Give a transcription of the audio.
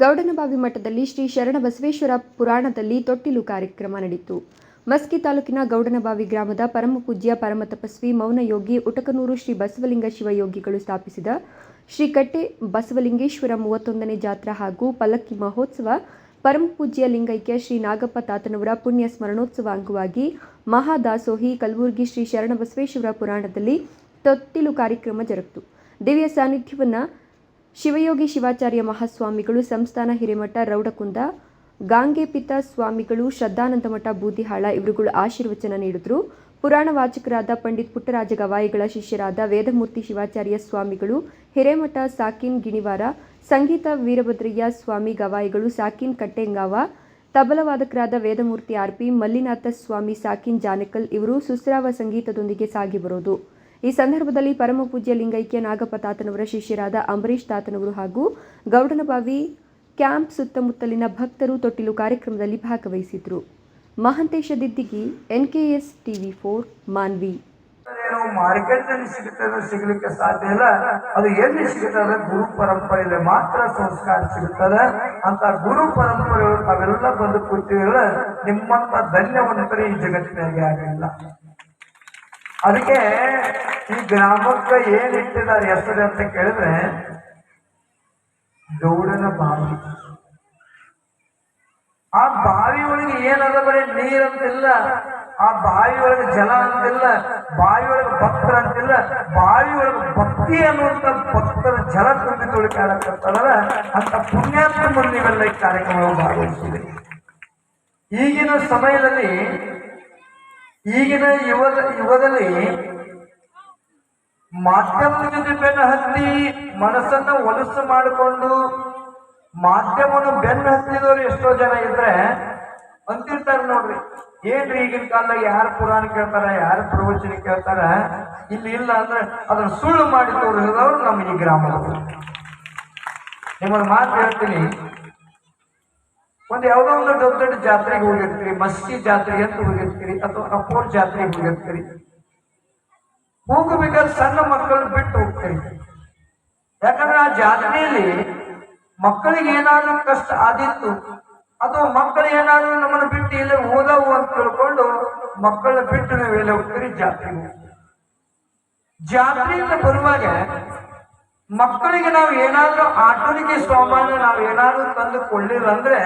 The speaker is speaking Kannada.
ಗೌಡನಬಾವಿ ಮಠದಲ್ಲಿ ಶ್ರೀ ಶರಣ ಬಸವೇಶ್ವರ ಪುರಾಣದಲ್ಲಿ ತೊಟ್ಟಿಲು ಕಾರ್ಯಕ್ರಮ ನಡೆಯಿತು ಮಸ್ಕಿ ತಾಲೂಕಿನ ಗೌಡನಬಾವಿ ಗ್ರಾಮದ ಪರಮಪೂಜ್ಯ ಪರಮ ತಪಸ್ವಿ ಮೌನಯೋಗಿ ಉಟಕನೂರು ಶ್ರೀ ಬಸವಲಿಂಗ ಶಿವಯೋಗಿಗಳು ಸ್ಥಾಪಿಸಿದ ಶ್ರೀ ಕಟ್ಟೆ ಬಸವಲಿಂಗೇಶ್ವರ ಮೂವತ್ತೊಂದನೇ ಜಾತ್ರಾ ಹಾಗೂ ಪಲ್ಲಕ್ಕಿ ಮಹೋತ್ಸವ ಪರಮಪೂಜ್ಯ ಲಿಂಗೈಕ್ಯ ಶ್ರೀ ನಾಗಪ್ಪ ತಾತನವರ ಪುಣ್ಯ ಸ್ಮರಣೋತ್ಸವ ಅಂಗವಾಗಿ ಮಹಾದಾಸೋಹಿ ಕಲಬುರಗಿ ಶ್ರೀ ಶರಣಬಸವೇಶ್ವರ ಪುರಾಣದಲ್ಲಿ ತೊಟ್ಟಿಲು ಕಾರ್ಯಕ್ರಮ ಜರುಗಿತು. ದಿವ್ಯ ಸಾನ್ನಿಧ್ಯವನ್ನ ಶಿವಯೋಗಿ ಶಿವಾಚಾರ್ಯ ಮಹಾಸ್ವಾಮಿಗಳು ಸಂಸ್ಥಾನ ಹಿರೇಮಠ, ರೌಡಕುಂದ ಗಾಂಗೆಪಿತ ಸ್ವಾಮಿಗಳು, ಶ್ರದ್ಧಾನಂದಮಠ, ಬೂದಿಹಾಳ ಇವರುಗಳು ಆಶೀರ್ವಚನ ನೀಡಿದ್ರು. ಪುರಾಣ ವಾಚಕರಾದ ಪಂಡಿತ್ ಪುಟ್ಟರಾಜ ಗವಾಯಿಗಳ ಶಿಷ್ಯರಾದ ವೇದಮೂರ್ತಿ ಶಿವಾಚಾರ್ಯ ಸ್ವಾಮಿಗಳು, ಹಿರೇಮಠ ಸಾಕಿನ್ ಗಿಣಿವಾರ, ಸಂಗೀತ ವೀರಭದ್ರಯ್ಯ ಸ್ವಾಮಿ ಗವಾಯಿಗಳು ಸಾಕಿನ್ ಕಟ್ಟೆಂಗಾವ ತಬಲವಾದಕರಾದ ವೇದಮೂರ್ತಿ ಆರ್ಪಿ ಮಲ್ಲಿನಾಥ ಸ್ವಾಮಿ ಸಾಕಿನ್ ಜಾನಕಲ್ ಇವರು ಸುಸ್ರಾವ ಸಂಗೀತದೊಂದಿಗೆ ಸಾಗಿ ಬರೋದು. ಈ ಸಂದರ್ಭದಲ್ಲಿ ಪರಮಪೂಜ್ಯ ಲಿಂಗೈಕ್ಯ ನಾಗಪ್ಪ ತಾತನವರ ಶಿಷ್ಯರಾದ ಅಂಬರೀಶ್ ತಾತನವರು ಹಾಗೂ ಗೌಡನಬಾವಿ ಕ್ಯಾಂಪ್ ಸುತ್ತಮುತ್ತಲಿನ ಭಕ್ತರು ತೊಟ್ಟಿಲು ಕಾರ್ಯಕ್ರಮದಲ್ಲಿ ಭಾಗವಹಿಸಿದ್ರು. Mahantesh Diddigi, NKS TV four, Manvi. Market ಅಲ್ಲಿ ಸಿಗುತ್ತೆ ಅಂದ್ರೆ ಸಿಗ್ಲಿಕ್ಕೆ ಸಾಧ್ಯ ಇಲ್ಲ. ಅದು ಎಲ್ಲಿ ಸಿಗುತ್ತದೆ ಗುರು ಪರಂಪರೆಯಲ್ಲಿ ಮಾತ್ರ ಸಂಸ್ಕಾರ ಸಿಗುತ್ತದೆ ಅಂತ ಗುರು ಪರಂಪರೆಯವರು ತಾವೆಲ್ಲ ಬಂದು ಕೂತಿದ್ರೆ ನಿಮ್ಮಂತ ಧನ್ಯವಂತರು ಈ ಜಗತ್ತಿನಲ್ಲಿ ಆಗಿಲ್ಲ ಅದಕ್ಕೆ ಈ ಗ್ರಾಮಕ್ಕೆ ಏನ್ ಇಟ್ಟಿದ್ದಾರೆ ಹೆಸರು ಅಂತ ಕೇಳಿದ್ರೆ, ಗೌಡನ ಬಾವಿ. ಆ ಬಾವಿ ಒಳಗೆ ಏನದ ಬರೀ ನೀರಂತಿಲ್ಲ ಆ ಬಾವಿ ಒಳಗೆ ಜಲ ಅಂತಿಲ್ಲ, ಬಾವಿ ಒಳಗೆ ಭಕ್ತರ ಅಂತಿಲ್ಲ, ಬಾವಿ ಒಳಗೆ ಭಕ್ತಿ ಅನ್ನುವಂತ ಭಕ್ತರ ಜಲ ತುಂಬಿ ತುಳಿಕಾಡಕತ್ತಾರಲ್ಲ ಅಂತ ಪುಣ್ಯಾತ್ಮ ನೀವೆಲ್ಲ ಈ ಕಾರ್ಯಕ್ರಮ ಭಾಗವಹಿಸಿದೆ ಈಗಿನ ಸಮಯದಲ್ಲಿ ಈಗಿನ ಯುವದ ಯುಗದಲ್ಲಿ ಮಾಧ್ಯಮದ ಜೊತೆ ಬೆನ್ನು ಹತ್ತಿ ಮನಸ್ಸನ್ನ ಒಲಸು ಮಾಡಿಕೊಂಡು ಮಾಧ್ಯಮವನ್ನು ಬೆನ್ನು ಹತ್ತಿದವರು ಎಷ್ಟೋ ಜನ ಇದ್ರೆ ಅಂತಿರ್ತಾರೆ ನೋಡ್ರಿ. ಏನ್ರಿ ಈಗಿನ ಕಾಲದಾಗ ಯಾರು ಪುರಾಣ ಕೇಳ್ತಾರ, ಯಾರು ಪ್ರವಚನ ಕೇಳ್ತಾರ? ಇಲ್ಲಿ ಇಲ್ಲ ಅಂದ್ರೆ ಅದನ್ನು ಸುಳ್ಳು ಮಾಡಿ ತೋರಿಸಿದವರು ನಮ್ಮ ಈ ಗ್ರಾಮದವರು. ನಿಮ್ಮನ್ನು ಮಾತು ಹೇಳ್ತೀನಿ. ಒಂದು ಯಾವುದೋ ಒಂದು ದೊಡ್ಡ ದೊಡ್ಡ ಜಾತ್ರೆಗೆ ಹೋಗಿರ್ತೀರಿ ಮಸ್ಕಿ ಜಾತ್ರೆ ಅಂತ ಹೋಗಿರ್ತೀರಿ, ಅಥವಾ ಅಪೋರ್ ಜಾತ್ರೆಗೆ ಹೋಗಿರ್ತೀರಿ. ಹೋಗಬೇಕಾದ್ರೆ ಸಣ್ಣ ಮಕ್ಕಳನ್ನ ಬಿಟ್ಟು ಹೋಗ್ತೀರಿ. ಯಾಕಂದ್ರೆ ಆ ಜಾತ್ರೆಯಲ್ಲಿ ಮಕ್ಕಳಿಗೆ ಏನಾದ್ರೂ ಕಷ್ಟ ಆದಿತ್ತು, ಅಥವಾ ಮಕ್ಕಳು ಏನಾದ್ರೂ ನಮ್ಮನ್ನು ಬಿಟ್ಟು ಇಲ್ಲೇ ಓದವು ಅಂತ ತಿಳ್ಕೊಂಡು ಮಕ್ಕಳನ್ನ ಬಿಟ್ಟು ನೀವು ಎಲ್ಲ ಹೋಗ್ತೀರಿ? ಜಾತ್ರೆಗೆ ಜಾತ್ರೆಯಿಂದ ಬರುವಾಗ ಮಕ್ಕಳಿಗೆ ನಾವು ಏನಾದ್ರೂ ಆಟೋನಿಗೆ ಸ್ವಾಮಾನ್ಯ ನಾವು ಏನಾದ್ರೂ ತಂದು ಕೊಳ್ಳಿಲ್ಲ ಅಂದ್ರೆ